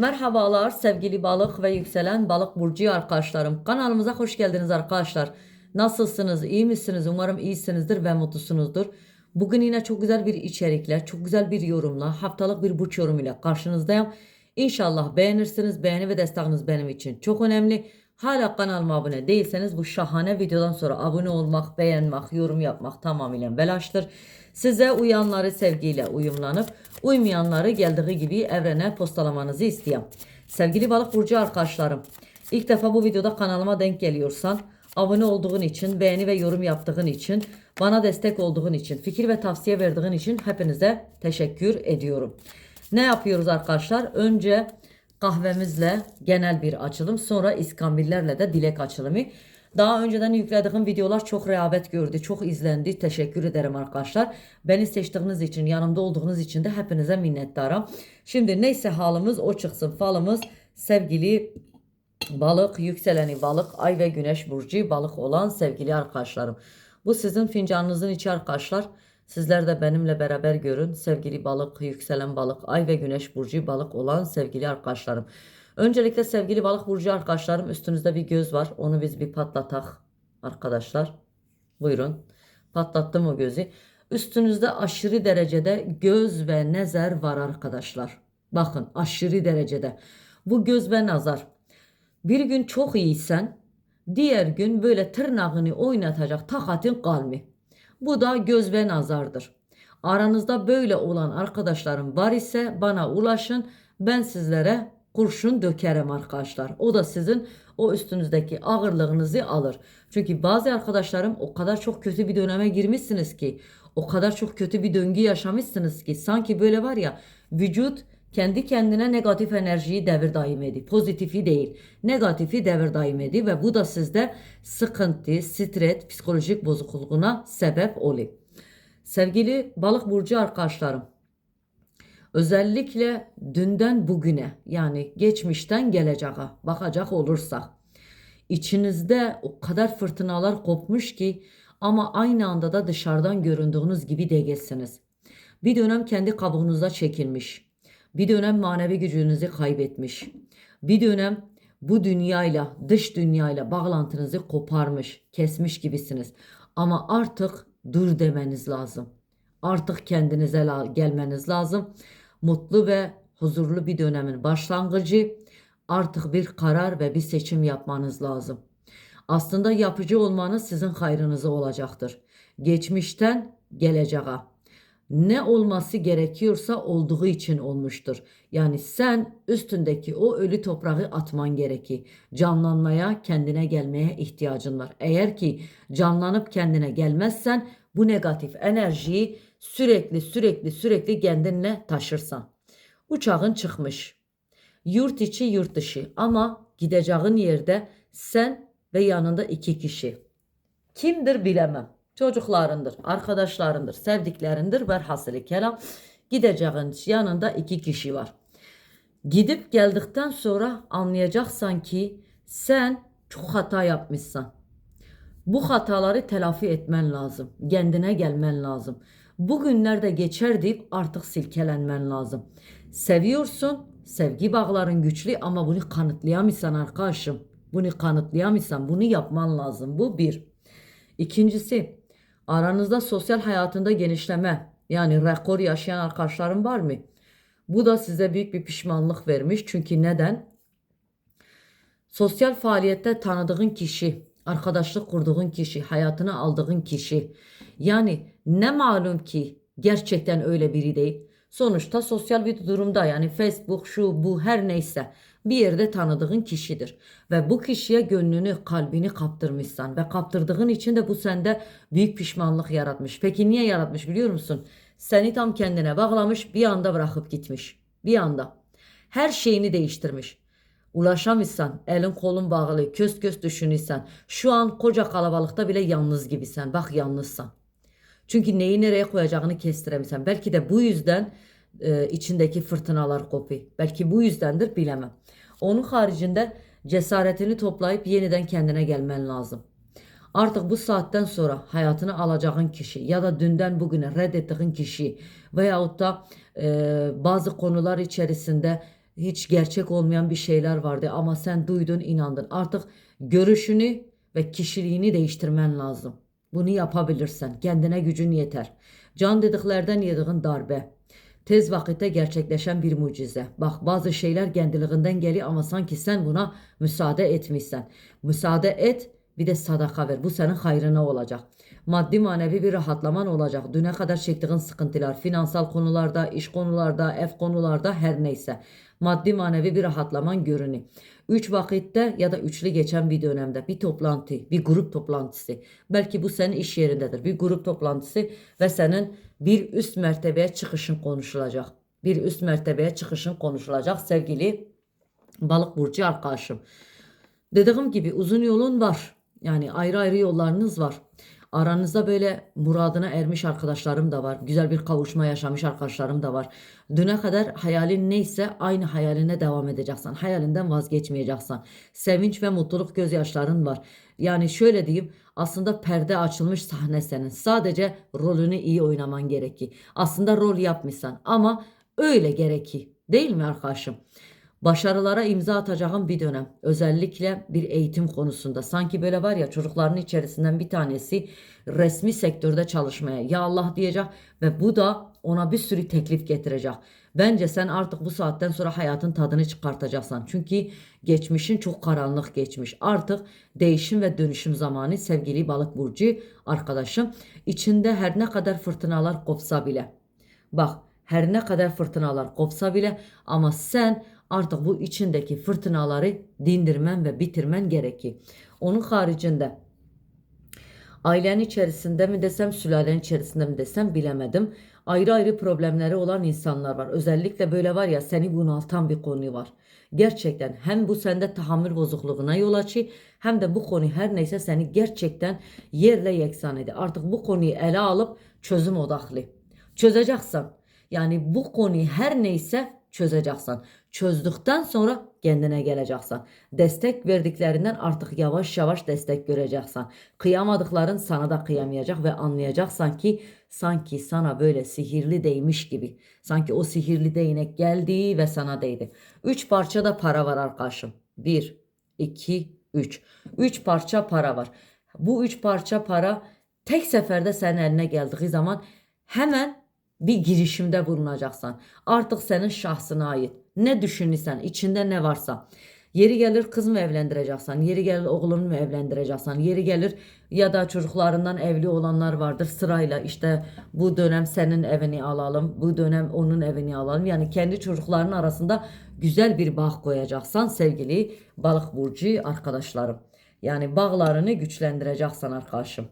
Merhabalar sevgili balık ve yükselen balık burcu arkadaşlarım. Kanalımıza hoş geldiniz arkadaşlar. Nasılsınız? İyi misiniz? Umarım iyisinizdir ve mutlusunuzdur. Bugün yine çok güzel bir içerikle, çok güzel bir yorumla, haftalık bir burç yorumuyla karşınızdayım. İnşallah beğenirsiniz. Beğeni ve desteğiniz benim için çok önemli. Hala kanalıma abone değilseniz bu şahane videodan sonra abone olmak, beğenmek, yorum yapmak tamamıyla belaştır. Size uyanları sevgiyle uyumlanıp uymayanları geldiği gibi evrene postalamanızı istiyorum. Sevgili balık burcu arkadaşlarım, ilk defa bu videoda kanalıma denk geliyorsan abone olduğun için, beğeni ve yorum yaptığın için, bana destek olduğun için, fikir ve tavsiye verdiğin için hepinize teşekkür ediyorum. Ne yapıyoruz arkadaşlar? Önce kahvemizle genel bir açılım, sonra iskambillerle de dilek açılımı. Daha önceden yüklediğim videolar çok rehavet gördü, çok izlendi. Teşekkür ederim arkadaşlar. Beni seçtiğiniz için, yanımda olduğunuz için de hepinize minnettarım. Şimdi neyse halimiz o çıksın falımız. Sevgili balık, yükseleni balık, ay ve güneş burcu balık olan sevgili arkadaşlarım. Bu sizin fincanınızın içi arkadaşlar. Sizler de benimle beraber görün. Sevgili balık, yükselen balık, ay ve güneş burcu balık olan sevgili arkadaşlarım. Öncelikle sevgili balık burcu arkadaşlarım üstünüzde bir göz var. Onu biz bir patlatak arkadaşlar. Buyurun. Patlattım o gözü. Üstünüzde aşırı derecede göz ve nezer var arkadaşlar. Bakın aşırı derecede. Bu göz ve nazar. Bir gün çok iyisen diğer gün böyle tırnağını oynatacak takatın kalmıyor. Bu da göz ve nazardır. Aranızda böyle olan arkadaşlarım var ise bana ulaşın. Ben sizlere kurşun dökerim arkadaşlar. O da sizin o üstünüzdeki ağırlığınızı alır. Çünkü bazı arkadaşlarım o kadar çok kötü bir döneme girmişsiniz ki, o kadar çok kötü bir döngü yaşamışsınız ki sanki böyle var ya vücut kendi kendine negatif enerjiyi devir daim ediyor. Pozitifi değil, negatifi devir daim ediyor ve bu da sizde sıkıntı, stres, psikolojik bozukluğuna sebep oluyor. Sevgili balık burcu arkadaşlarım, özellikle dünden bugüne yani geçmişten geleceğe bakacak olursak içinizde o kadar fırtınalar kopmuş ki ama aynı anda da dışarıdan göründüğünüz gibi değilsiniz. Bir dönem kendi kabuğunuza çekilmiş. Bir dönem manevi gücünüzü kaybetmiş. Bir dönem bu dünyayla, dış dünyayla bağlantınızı koparmış, kesmiş gibisiniz. Ama artık dur demeniz lazım. Artık kendinize gelmeniz lazım. Mutlu ve huzurlu bir dönemin başlangıcı. Artık bir karar ve bir seçim yapmanız lazım. Aslında yapıcı olmanız sizin hayrınıza olacaktır. Geçmişten geleceğe ne olması gerekiyorsa olduğu için olmuştur. Yani sen üstündeki o ölü toprağı atman gerekir. Canlanmaya, kendine gelmeye ihtiyacın var. Eğer ki canlanıp kendine gelmezsen bu negatif enerjiyi sürekli sürekli sürekli kendinle taşırsan. Uçağın çıkmış. Yurt içi yurt dışı ama gideceğin yerde sen ve yanında iki kişi. Kimdir bilemem. Çocuklarındır, arkadaşlarındır, sevdiklerindir. Velhasılı kelam gideceğin yanında iki kişi var. Gidip geldikten sonra anlayacaksan ki sen çok hata yapmışsın. Bu hataları telafi etmen lazım. Kendine gelmen lazım. Bugünlerde geçer deyip artık silkelenmen lazım. Seviyorsun, sevgi bağların güçlü ama bunu kanıtlayamıyorsan arkadaşım. Bunu kanıtlayamıyorsan bunu yapman lazım. Bu bir. İkincisi aranızda sosyal hayatında genişleme yani rekor yaşayan arkadaşlarım var mı? Bu da size büyük bir pişmanlık vermiş. Çünkü neden? Sosyal faaliyette tanıdığın kişi, arkadaşlık kurduğun kişi, hayatına aldığın kişi. Yani ne malum ki gerçekten öyle biri değil. Sonuçta sosyal bir durumda yani Facebook şu bu her neyse bir yerde tanıdığın kişidir. Ve bu kişiye gönlünü kalbini kaptırmışsan ve kaptırdığın için de bu sende büyük pişmanlık yaratmış. Peki niye yaratmış biliyor musun? Seni tam kendine bağlamış bir anda bırakıp gitmiş. Bir anda. Her şeyini değiştirmiş. Ulaşamıyorsan, elin kolun bağlı, köz köz düşünürsen, şu an koca kalabalıkta bile yalnız gibisen, bak yalnızsan. Çünkü neyi nereye koyacağını kestiremiyorsan. Belki de bu yüzden e, içindeki fırtınalar kopuyor. Belki bu yüzdendir bilemem. Onun haricinde cesaretini toplayıp yeniden kendine gelmen lazım. Artık bu saatten sonra hayatını alacağın kişi ya da dünden bugüne reddettiğin kişi veyahut da e, bazı konular içerisinde hiç gerçek olmayan bir şeyler vardı ama sen duydun, inandın. Artık görüşünü ve kişiliğini değiştirmen lazım. Bunu yapabilirsen. Kendine gücün yeter. Can dediklerden yediğin darbe. Tez vakitte gerçekleşen bir mucize. Bak bazı şeyler kendiliğinden geliyor ama sanki sen buna müsaade etmişsen. Müsaade et bir de sadaka ver. Bu senin hayrına olacak. Maddi manevi bir rahatlaman olacak. Düne kadar çektiğin sıkıntılar, finansal konularda, iş konularda, ev konularda her neyse. Maddi manevi bir rahatlaman görünüyor. Üç vakitte ya da üçlü geçen bir dönemde bir toplantı, bir grup toplantısı. Belki bu senin iş yerindedir. Bir grup toplantısı ve senin bir üst mertebeye çıkışın konuşulacak. Bir üst mertebeye çıkışın konuşulacak sevgili balık burcu arkadaşım. Dediğim gibi uzun yolun var. Yani ayrı ayrı yollarınız var. Aranızda böyle muradına ermiş arkadaşlarım da var. Güzel bir kavuşma yaşamış arkadaşlarım da var. Düne kadar hayalin neyse aynı hayaline devam edeceksin. Hayalinden vazgeçmeyeceksin. Sevinç ve mutluluk gözyaşların var. Yani şöyle diyeyim aslında perde açılmış sahne senin. Sadece rolünü iyi oynaman gerekir. Aslında rol yapmışsan ama öyle gerekir. Değil mi arkadaşım? Başarılara imza atacağım bir dönem. Özellikle bir eğitim konusunda. Sanki böyle var ya çocukların içerisinden bir tanesi resmi sektörde çalışmaya ya Allah diyecek ve bu da ona bir sürü teklif getirecek. Bence sen artık bu saatten sonra hayatın tadını çıkartacaksın. Çünkü geçmişin çok karanlık geçmiş. Artık değişim ve dönüşüm zamanı sevgili balık burcu arkadaşım. İçinde her ne kadar fırtınalar kopsa bile. Bak her ne kadar fırtınalar kopsa bile ama sen artık bu içindeki fırtınaları dindirmen ve bitirmen gerekir. Onun haricinde ailen içerisinde mi desem sülalen içerisinde mi desem bilemedim. Ayrı ayrı problemleri olan insanlar var. Özellikle böyle var ya seni bunaltan bir konu var. Gerçekten hem bu sende tahammül bozukluğuna yol açıyor hem de bu konu her neyse seni gerçekten yerle yeksan ediyor. Artık bu konuyu ele alıp çözüm odaklı. Çözeceksin. Yani bu konuyu her neyse çözeceksin. Çözdükten sonra kendine geleceksin. Destek verdiklerinden artık yavaş yavaş destek göreceksin. Kıyamadıkların sana da kıyamayacak ve anlayacaksan ki sanki sana böyle sihirli değmiş gibi. Sanki o sihirli değnek geldi ve sana değdi. Üç parça da para var arkadaşım. Bir, iki, üç. Üç parça para var. Bu üç parça para tek seferde senin eline geldiği zaman hemen bir girişimde bulunacaksan. Artık senin şahsına ait. Ne düşünürsen, içinde ne varsa. Yeri gelir kız mı evlendireceksen, yeri gelir oğlunu mu evlendireceksen, yeri gelir ya da çocuklarından evli olanlar vardır sırayla işte bu dönem senin evini alalım, bu dönem onun evini alalım. Yani kendi çocukların arasında güzel bir bağ koyacaksan sevgili balık burcu arkadaşlarım. Yani bağlarını güçlendireceksen arkadaşım.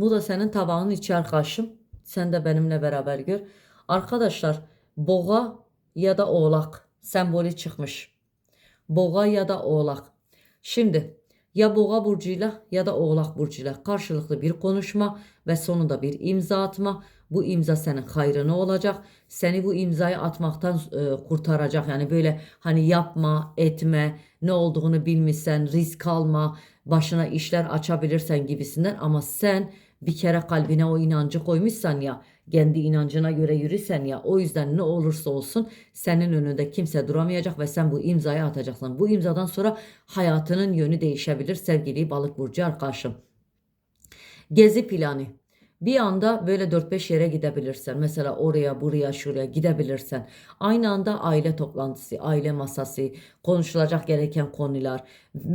Bu da senin tabağın içi arkadaşım. Sen de benimle beraber gör. Arkadaşlar boğa ya da oğlak sembolü çıkmış. Boğa ya da oğlak. Şimdi ya boğa burcuyla ya da oğlak burcuyla karşılıklı bir konuşma ve sonunda bir imza atma. Bu imza senin hayrına olacak. Seni bu imzayı atmaktan e, kurtaracak. Yani böyle hani yapma, etme, ne olduğunu bilmişsen, risk alma, başına işler açabilirsen gibisinden ama sen bir kere kalbine o inancı koymuşsan ya kendi inancına göre yürüsen ya o yüzden ne olursa olsun senin önünde kimse duramayacak ve sen bu imzayı atacaksın. Bu imzadan sonra hayatının yönü değişebilir sevgili balık burcu arkadaşım. Gezi planı. Bir anda böyle 4-5 yere gidebilirsen. Mesela oraya, buraya, şuraya gidebilirsen. Aynı anda aile toplantısı, aile masası, konuşulacak gereken konular,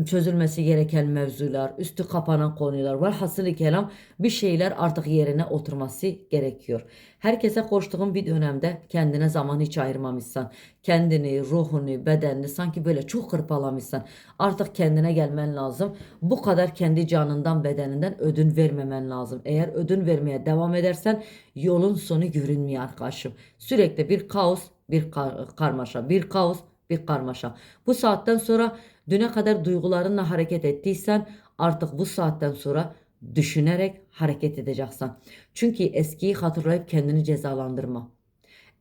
çözülmesi gereken mevzular, üstü kapanan konular var. Hasılı kelam bir şeyler artık yerine oturması gerekiyor. Herkese koştuğun bir dönemde kendine zaman hiç ayırmamışsan, kendini, ruhunu, bedenini sanki böyle çok hırpalamışsan artık kendine gelmen lazım. Bu kadar kendi canından, bedeninden ödün vermemen lazım. Eğer ödün vermeye devam edersen yolun sonu görünmüyor arkadaşım. Sürekli bir kaos, bir kar karmaşa, bir kaos, bir karmaşa. Bu saatten sonra düne kadar duygularınla hareket ettiysen artık bu saatten sonra düşünerek hareket edeceksin. Çünkü eskiyi hatırlayıp kendini cezalandırma.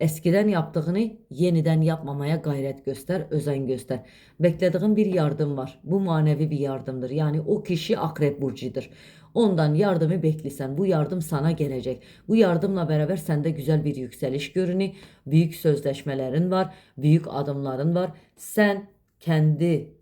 Eskiden yaptığını yeniden yapmamaya gayret göster, özen göster. Beklediğin bir yardım var. Bu manevi bir yardımdır. Yani o kişi akrep burcudur. Ondan yardımı beklesen. Bu yardım sana gelecek. Bu yardımla beraber sende güzel bir yükseliş görünü. Büyük sözleşmelerin var. Büyük adımların var. Sen kendi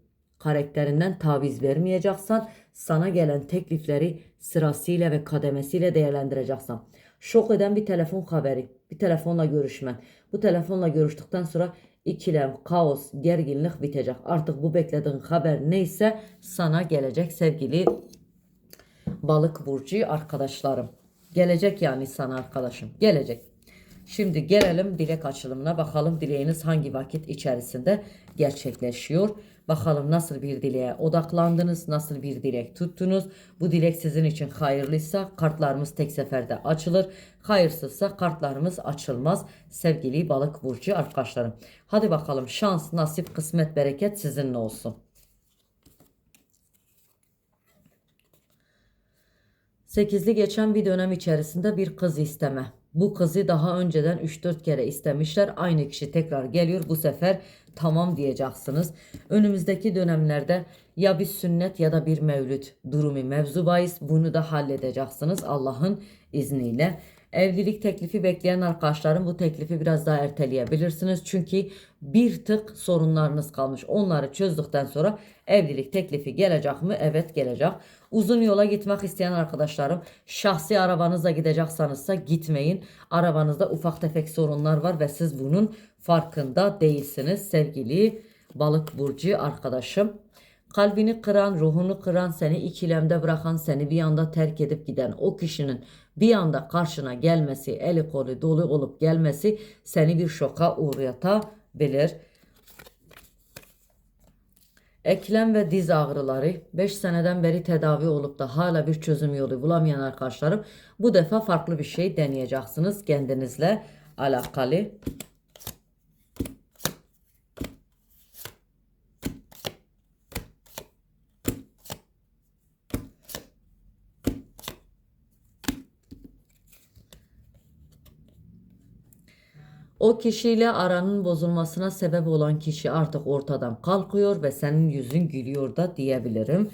karakterinden taviz vermeyeceksen sana gelen teklifleri sırasıyla ve kademesiyle değerlendireceksin. Şok eden bir telefon haberi, bir telefonla görüşmen. Bu telefonla görüştükten sonra ikilem, kaos, gerginlik bitecek. Artık bu beklediğin haber neyse sana gelecek sevgili balık burcu arkadaşlarım. Gelecek yani sana arkadaşım. Gelecek. Şimdi gelelim dilek açılımına. Bakalım dileğiniz hangi vakit içerisinde gerçekleşiyor. Bakalım nasıl bir dileğe odaklandınız, nasıl bir dilek tuttunuz. Bu dilek sizin için hayırlıysa kartlarımız tek seferde açılır. Hayırsızsa kartlarımız açılmaz. Sevgili balık burcu arkadaşlarım. Hadi bakalım şans, nasip, kısmet, bereket sizinle olsun. Sekizli geçen bir dönem içerisinde bir kız isteme. Bu kızı daha önceden 3-4 kere istemişler. Aynı kişi tekrar geliyor. Bu sefer tamam diyeceksiniz. Önümüzdeki dönemlerde ya bir sünnet ya da bir mevlüt durumu mevzu bahis. Bunu da halledeceksiniz Allah'ın izniyle. Evlilik teklifi bekleyen arkadaşlarım bu teklifi biraz daha erteleyebilirsiniz. Çünkü bir tık sorunlarınız kalmış. Onları çözdükten sonra evlilik teklifi gelecek mi? Evet gelecek. Uzun yola gitmek isteyen arkadaşlarım şahsi arabanızla gideceksanızsa gitmeyin. Arabanızda ufak tefek sorunlar var ve siz bunun farkında değilsiniz sevgili balık burcu arkadaşım. Kalbini kıran, ruhunu kıran, seni ikilemde bırakan, seni bir anda terk edip giden o kişinin bir anda karşına gelmesi, eli kolu dolu olup gelmesi seni bir şoka uğratabilir. Eklem ve diz ağrıları 5 seneden beri tedavi olup da hala bir çözüm yolu bulamayan arkadaşlarım bu defa farklı bir şey deneyeceksiniz kendinizle alakalı. O kişiyle aranın bozulmasına sebep olan kişi artık ortadan kalkıyor ve senin yüzün gülüyor da diyebilirim.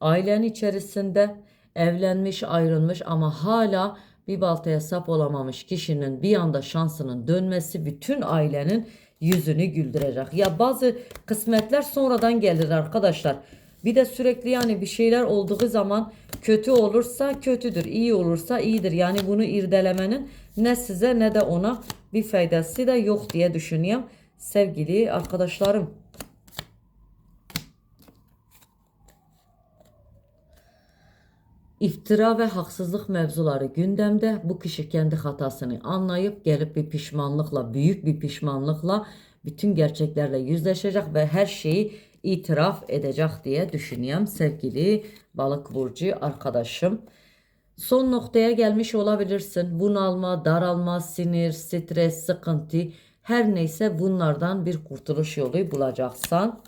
Ailen içerisinde evlenmiş, ayrılmış ama hala bir baltaya sap olamamış kişinin bir anda şansının dönmesi bütün ailenin yüzünü güldürecek. Ya bazı kısmetler sonradan gelir arkadaşlar. Bir de sürekli yani bir şeyler olduğu zaman kötü olursa kötüdür, iyi olursa iyidir. Yani bunu irdelemenin ne size ne de ona bir faydası da yok diye düşünüyorum sevgili arkadaşlarım. İftira ve haksızlık mevzuları gündemde. Bu kişi kendi hatasını anlayıp gelip bir pişmanlıkla, büyük bir pişmanlıkla bütün gerçeklerle yüzleşecek ve her şeyi itiraf edecek diye düşünüyorum sevgili balık burcu arkadaşım. Son noktaya gelmiş olabilirsin. Bunalma, daralma, sinir, stres, sıkıntı her neyse bunlardan bir kurtuluş yolu bulacaksan.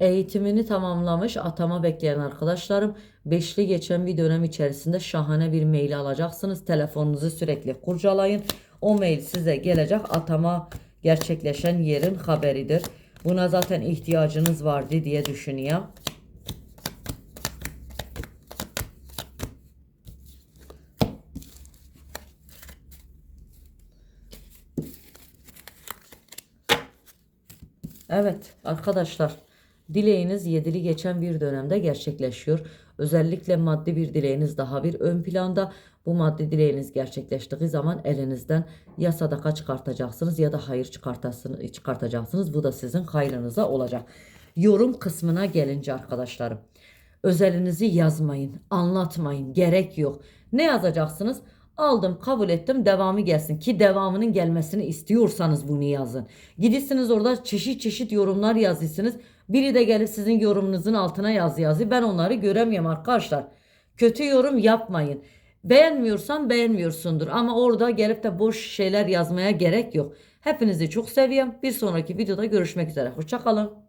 Eğitimini tamamlamış atama bekleyen arkadaşlarım beşli geçen bir dönem içerisinde şahane bir mail alacaksınız. Telefonunuzu sürekli kurcalayın. O mail size gelecek atama gerçekleşen yerin haberidir. Buna zaten ihtiyacınız vardı diye düşünüyorum. Evet arkadaşlar dileğiniz yedili geçen bir dönemde gerçekleşiyor. Özellikle maddi bir dileğiniz daha bir ön planda. Bu maddi dileğiniz gerçekleştiği zaman elinizden ya sadaka çıkartacaksınız ya da hayır çıkartacaksınız. Bu da sizin hayrınıza olacak. Yorum kısmına gelince arkadaşlarım. Özelinizi yazmayın, anlatmayın, gerek yok. Ne yazacaksınız? Aldım, kabul ettim, devamı gelsin. Ki devamının gelmesini istiyorsanız bunu yazın. Gidirsiniz orada çeşit çeşit yorumlar yazıyorsunuz. Biri de gelip sizin yorumunuzun altına yazı yazı. Ben onları göremiyorum arkadaşlar. Kötü yorum yapmayın. Beğenmiyorsan beğenmiyorsundur ama orada gelip de boş şeyler yazmaya gerek yok. Hepinizi çok seviyorum. Bir sonraki videoda görüşmek üzere. Hoşçakalın.